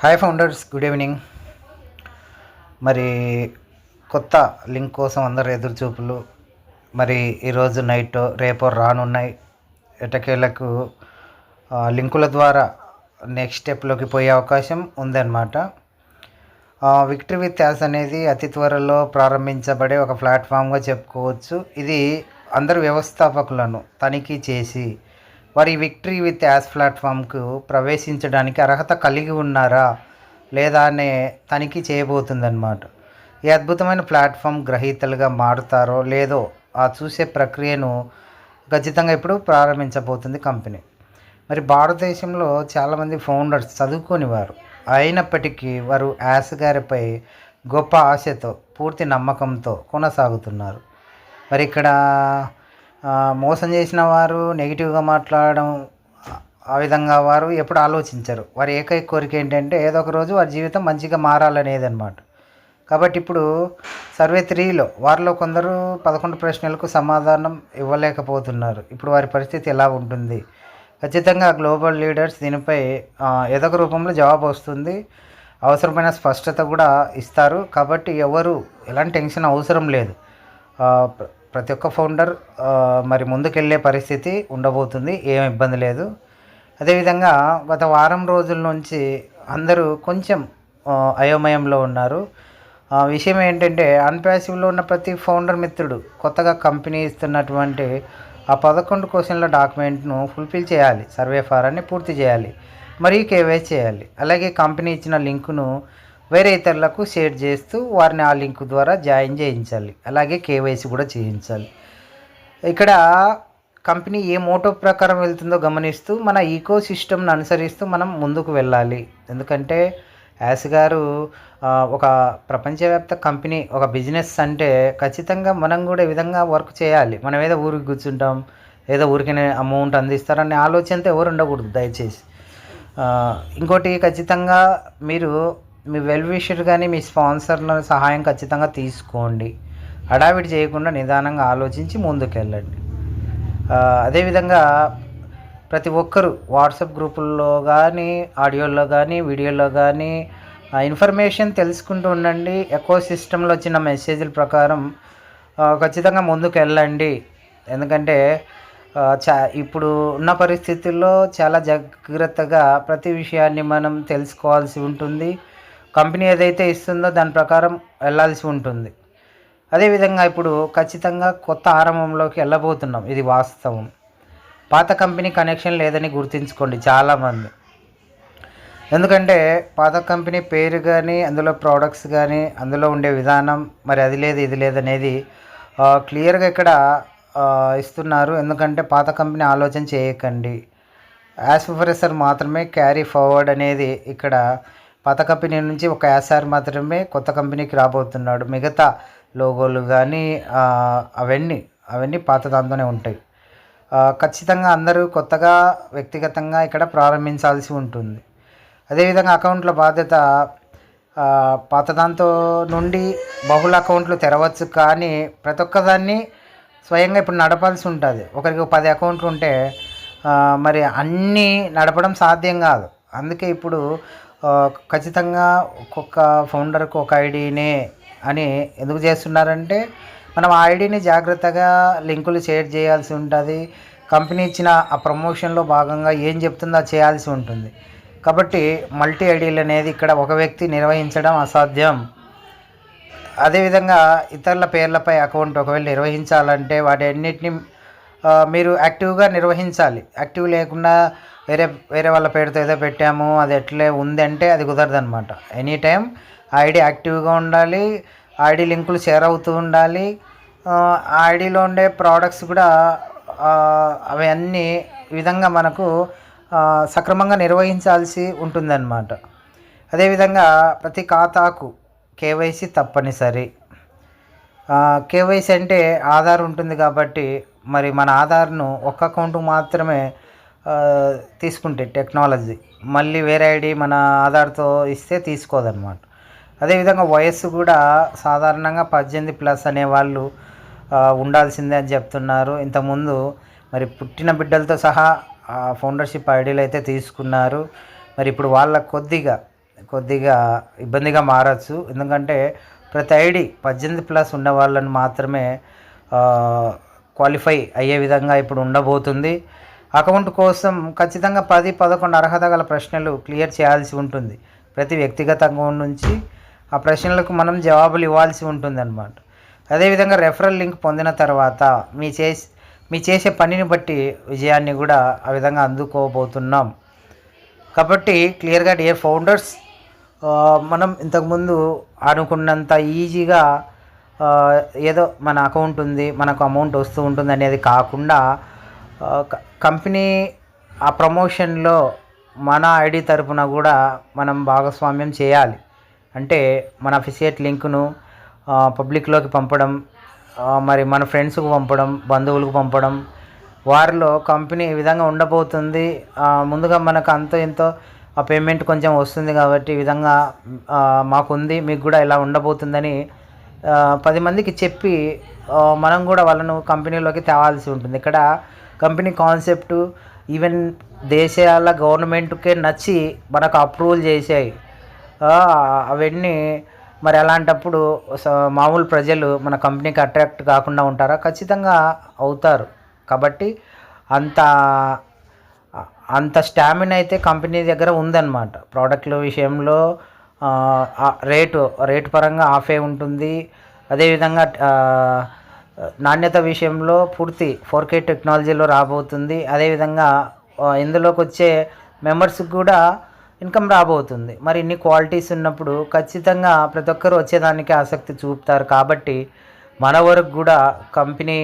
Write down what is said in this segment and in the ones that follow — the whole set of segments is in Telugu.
హాయ్ ఫౌండర్స్ గుడ్ ఈవినింగ్ మరి కొత్త లింక్ కోసం అందరు ఎదురుచూపులు. మరి ఈరోజు నైట్ రేపో రానున్నాయి. ఎటకేలకు లింకుల ద్వారా నెక్స్ట్ స్టెప్లోకి పోయే అవకాశం ఉందన్నమాట. విక్టరీ విత్ యాస్ అనేది అతి త్వరలో ప్రారంభించబడే ఒక ప్లాట్ఫామ్గా చెప్పుకోవచ్చు. ఇది అందరు వ్యవస్థాపకులను తనిఖీ చేసి వారి విక్టరీ విత్ యాస్ ప్లాట్ఫామ్కు ప్రవేశించడానికి అర్హత కలిగి ఉన్నారా? లేదా అనే తనిఖీ చేయబోతుందన్నమాట. ఈ అద్భుతమైన ప్లాట్ఫామ్ గ్రహీతలుగా మారుతారో లేదో ఆ చూసే ప్రక్రియను ఖచ్చితంగా ఇప్పుడు ప్రారంభించబోతుంది కంపెనీ. మరి భారతదేశంలో చాలామంది ఫౌండర్స్ చదువుకొని వారు అయినప్పటికీ వారు యాస్ గారిపై గొప్ప ఆశతో పూర్తి నమ్మకంతో కొనసాగుతున్నారు. మరి ఇక్కడ మోసం చేసిన వారు నెగిటివ్గా మాట్లాడడం ఆ- విధంగా వారు ఎప్పుడు ఆలోచించరు. వారి ఏకైక కోరిక ఏంటంటే ఏదో ఒక రోజు వారి జీవితం మంచిగా మారాలనేది అనమాట కాబట్టి ఇప్పుడు సర్వే త్రీలో వారిలో కొందరు పదకొండు ప్రశ్నలకు సమాధానం ఇవ్వలేకపోతున్నారు. ఇప్పుడు వారి పరిస్థితి ఎలా ఉంటుంది? ఖచ్చితంగా గ్లోబల్ లీడర్స్ దీనిపై ఏదో ఒక రూపంలో జవాబు వస్తుంది. అవసరమైన స్పష్టత కూడా ఇస్తారు. కాబట్టి ఎవరు ఎలాంటి టెన్షన్ అవసరం లేదు. ప్రతి ఒక్క ఫౌండర్ మరి ముందుకెళ్ళే పరిస్థితి ఉండబోతుంది ఏం ఇబ్బంది లేదు. అదేవిధంగా గత వారం రోజుల నుంచి అందరూ కొంచెం అయోమయంలో ఉన్నారు. విషయం ఏంటంటే అన్పాసివ్లో ఉన్న ప్రతి ఫౌండర్ మిత్రుడు కొత్తగా కంపెనీ ఇస్తున్నటువంటి ఆ పదకొండు క్వశ్చన్ల డాక్యుమెంట్ను ఫుల్ఫిల్ చేయాలి సర్వే ఫారాన్ని పూర్తి చేయాలి మరియు కేవైసీ చేయాలి. అలాగే కంపెనీ ఇచ్చిన లింకును వేరే ఇతరులకు షేర్ చేస్తూ వారిని ఆ లింక్ ద్వారా జాయిన్ చేయించాలి. అలాగే కేవైసీ కూడా చేయించాలి. ఇక్కడ కంపెనీ ఏ మోటో ప్రకారం వెళ్తుందో గమనిస్తూ మన ఈకో సిస్టమ్ను అనుసరిస్తూ మనం ముందుకు వెళ్ళాలి. ఎందుకంటే యాస్ గారు ఒక ప్రపంచవ్యాప్త కంపెనీ ఒక బిజినెస్ అంటే ఖచ్చితంగా మనం కూడా ఈ విధంగా వర్క్ చేయాలి. మనం ఏదో ఊరికి కూర్చుంటాం ఏదో ఊరికనే అమౌంట్ అందిస్తారనే ఆలోచనతో ఎవరు ఉండకూడదు దయచేసి. ఇంకోటి ఖచ్చితంగా మీరు మీ వెల్ విషర్ కానీ మీ స్పాన్సర్ల సహాయం ఖచ్చితంగా తీసుకోండి. హడావిడి చేయకుండా నిదానంగా ఆలోచించి ముందుకెళ్ళండి. అదేవిధంగా ప్రతి ఒక్కరు వాట్సాప్ గ్రూపుల్లో కానీ ఆడియోలో కానీ వీడియోలో కానీ ఇన్ఫర్మేషన్ తెలుసుకుంటూ ఉండండి. ఎకో సిస్టంలో వచ్చిన మెసేజ్ల ప్రకారం ఖచ్చితంగా ముందుకు వెళ్ళండి ఎందుకంటే చా ఇప్పుడు ఉన్న పరిస్థితుల్లో చాలా జాగ్రత్తగా ప్రతి విషయాన్ని మనం తెలుసుకోవాల్సి ఉంటుంది. కంపెనీ ఏదైతే ఇస్తుందో దాని ప్రకారం వెళ్ళాల్సి ఉంటుంది. అదేవిధంగా ఇప్పుడు ఖచ్చితంగా కొత్త ఆరంభంలోకి వెళ్ళబోతున్నాం. ఇది వాస్తవం. పాత కంపెనీ కనెక్షన్ లేదని గుర్తుంచుకోండి చాలామంది. ఎందుకంటే పాత కంపెనీ పేరు కానీ అందులో ప్రోడక్ట్స్ కానీ అందులో ఉండే విధానం మరి అది లేదు ఇది లేదు అనేది క్లియర్గా ఇక్కడ ఇస్తున్నారు. ఎందుకంటే పాత కంపెనీ ఆలోచన చేయకండి. యాస్ ప్రొఫెసర్ మాత్రమే క్యారీ ఫార్వర్డ్ అనేది ఇక్కడ పాత కంపెనీ నుంచి ఒక యాసార్ మాత్రమే కొత్త కంపెనీకి రాబోతున్నాడు. మిగతా లోగోలు కానీ అవన్నీ అవన్నీ పాత దాంతోనే ఉంటాయి. ఖచ్చితంగా అందరూ కొత్తగా వ్యక్తిగతంగా ఇక్కడ ప్రారంభించాల్సి ఉంటుంది. అదేవిధంగా అకౌంట్ల బాధ్యత పాతదాంతో పాత దాంతో నుండి బహుళ అకౌంట్లు తెరవచ్చు కానీ ప్రతి ఒక్కదాన్ని స్వయంగా ఇప్పుడు నడపాల్సి ఉంటుంది. ఒకరికి పది అకౌంట్లు ఉంటే మరి అన్నీ నడపడం సాధ్యం కాదు. అందుకే ఇప్పుడు ఖచ్చితంగా ఒక్కొక్క ఫౌండర్కి ఒక ఐడినే అని ఎందుకు చేస్తున్నారంటే మనం ఆ ఐడిని జాగ్రత్తగా లింకులు షేర్ చేయాల్సి ఉంటుంది. కంపెనీ ఇచ్చిన ఆ ప్రమోషన్లో భాగంగా ఏం చెప్తుందో చేయాల్సి ఉంటుంది. కాబట్టి మల్టీ ఐడీలు అనేది ఇక్కడ ఒక వ్యక్తి నిర్వహించడం అసాధ్యం. అదేవిధంగా ఇతరుల పేర్లపై అకౌంట్ ఒకవేళ నిర్వహించాలంటే వాటి అన్నిటిని మీరు యాక్టివ్గా నిర్వహించాలి. యాక్టివ్ లేకుండా వేరే వేరే వాళ్ళ పేరుతో ఏదో పెట్టాము అది ఎట్లే ఉందంటే అది కుదరదు అనమాట ఎనీ టైం ఐడి యాక్టివ్గా ఉండాలి ఐడి లింకులు షేర్ అవుతూ ఉండాలి ఐడిలో ఉండే ప్రోడక్ట్స్ కూడా అవన్నీ అవి విధంగా మనకు సక్రమంగా నిర్వహించాల్సి ఉంటుందన్నమాట. అదేవిధంగా ప్రతి ఖాతాకు కేవైసీ తప్పనిసరి. కేవైసీ అంటే ఆధార్ ఉంటుంది కాబట్టి మరి మన ఆధార్ను ఒక్క అకౌంట్ మాత్రమే తీసుకుంటే టెక్నాలజీ. మళ్ళీ వేరే ఐడి మన ఆధార్తో ఇస్తే తీసుకోదన్నమాట. అదేవిధంగా వయస్సు కూడా సాధారణంగా పద్దెనిమిది ప్లస్ అనే వాళ్ళు ఉండాల్సిందే అని చెప్తున్నారు. ఇంతకుముందు మరి పుట్టిన బిడ్డలతో సహా ఫౌండర్షిప్ ఐడీలు అయితే తీసుకున్నారు. మరి ఇప్పుడు వాళ్ళ కొద్దిగా కొద్దిగా ఇబ్బందిగా మారచ్చు. ఎందుకంటే ప్రతి ఐడి పద్దెనిమిది ప్లస్ ఉన్న వాళ్ళని మాత్రమే క్వాలిఫై అయ్యే విధంగా ఇప్పుడు ఉండబోతుంది. అకౌంట్ కోసం ఖచ్చితంగా పది పదకొండు అర్హత గల ప్రశ్నలు క్లియర్ చేయాల్సి ఉంటుంది. ప్రతి వ్యక్తిగత అకౌంట్ నుంచి ఆ ప్రశ్నలకు మనం జవాబులు ఇవ్వాల్సి ఉంటుంది అనమాట అదేవిధంగా రెఫరల్ లింక్ పొందిన తర్వాత మీ చేసి మీ చేసే పనిని బట్టి విజయాన్ని కూడా ఆ విధంగా అందుకోబోతున్నాం. కాబట్టి క్లియర్గా ఏ ఫౌండర్స్ మనం ఇంతకుముందు అనుకున్నంత ఈజీగా ఏదో మన అకౌంట్ ఉంది మనకు అమౌంట్ వస్తూ ఉంటుంది అనేది కాకుండా కంపెనీ ఆ ప్రమోషన్లో మన ఐడి తరపున కూడా మనం భాగస్వామ్యం చేయాలి. అంటే మన అఫిషియేట్ లింక్ను పబ్లిక్లోకి పంపడం మరి మన ఫ్రెండ్స్కు పంపడం బంధువులకు పంపడం వారిలో కంపెనీ ఈ విధంగా ఉండబోతుంది ముందుగా మనకు అంతో ఎంతో ఆ పేమెంట్ కొంచెం వస్తుంది కాబట్టి ఈ విధంగా మాకుంది మీకు కూడా ఇలా ఉండబోతుందని పది మందికి చెప్పి మనం కూడా వాళ్ళను కంపెనీలోకి తేవాల్సి ఉంటుంది. ఇక్కడ కంపెనీ కాన్సెప్ట్ ఈవెన్ దేశాల గవర్నమెంట్కే నచ్చి మనకు అప్రూవల్ చేసాయి. అవన్నీ మరి అలాంటప్పుడు మామూలు ప్రజలు మన కంపెనీకి అట్రాక్ట్ కాకుండా ఉంటారా? ఖచ్చితంగా అవుతారు. కాబట్టి అంత అంత స్టామినా అయితే కంపెనీ దగ్గర ఉందన్నమాట. ప్రోడక్ట్ల విషయంలో రేటు రేటు పరంగా ఆఫే ఉంటుంది. అదేవిధంగా నాణ్యత విషయంలో పూర్తి ఫోర్ కే టెక్నాలజీలో రాబోతుంది. అదేవిధంగా ఇందులోకి వచ్చే మెంబర్స్కి కూడా ఇన్కమ్ రాబోతుంది. మరి ఇన్ని క్వాలిటీస్ ఉన్నప్పుడు ఖచ్చితంగా ప్రతి ఒక్కరు వచ్చేదానికి ఆసక్తి చూపుతారు. కాబట్టి మన వరకు కూడా కంపెనీ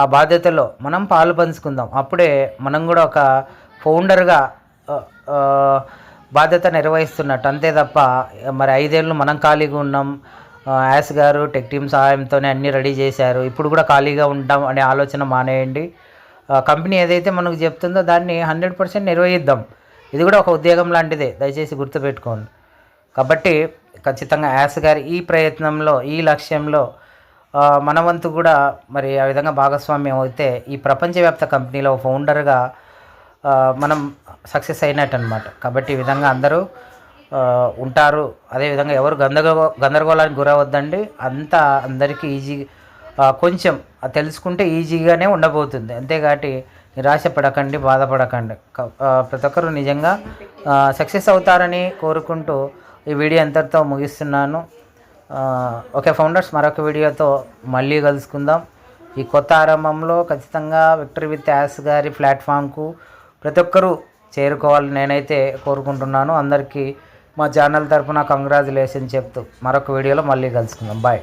ఆ బాధ్యతలో మనం పాలు పంచుకుందాం. అప్పుడే మనం కూడా ఒక ఫౌండర్గా బాధ్యత నిర్వహిస్తున్నట్టు. అంతే తప్ప మరి ఐదేళ్ళు మనం ఖాళీగా ఉన్నాం. యాస్ గారు టెక్ టీమ్ సహాయంతోనే అన్నీ రెడీ చేశారు. ఇప్పుడు కూడా ఖాళీగా ఉంటాం అనే ఆలోచన మానేయండి. కంపెనీ ఏదైతే మనకు చెప్తుందో దాన్ని హండ్రెడ్ పర్సెంట్ నిర్వహిద్దాం. ఇది కూడా ఒక ఉద్యోగం లాంటిదే దయచేసి గుర్తుపెట్టుకోండి. కాబట్టి ఖచ్చితంగా యాస్ గారి ఈ ప్రయత్నంలో ఈ లక్ష్యంలో మనవంతు మన వంతు కూడా మరి ఆ విధంగా భాగస్వామ్యం అయితే ఈ ప్రపంచవ్యాప్త కంపెనీలో ఫౌండర్గా మనం సక్సెస్ అయినట్టు అనమాట కాబట్టి ఈ విధంగా అందరూ ఉంటారు. అదేవిధంగా ఎవరు గందరగో గందరగోళానికి గురవద్దండి అంతా అందరికీ ఈజీ కొంచెం తెలుసుకుంటే ఈజీగానే ఉండబోతుంది. అంతేకాటి నిరాశ పడకండి బాధపడకండి ప్రతి ఒక్కరు నిజంగా సక్సెస్ అవుతారని కోరుకుంటూ ఈ వీడియో అంతటితో ముగిస్తున్నాను. ఓకే ఫౌండర్స్ మరొక వీడియోతో మళ్ళీ కలుసుకుందాం. ఈ కొత్త ఆరంభంలో ఖచ్చితంగా విక్టరీ విత్ యాస్ గారి ప్లాట్ఫామ్కు ప్రతి ఒక్కరూ చేరుకోవాలని నేనైతే కోరుకుంటున్నాను. అందరికీ మా ఛానల్ తరపున కంగ్రాచులేషన్ చెప్తూ మరొక వీడియోలో మళ్ళీ కలుసుకుందాం. బాయ్.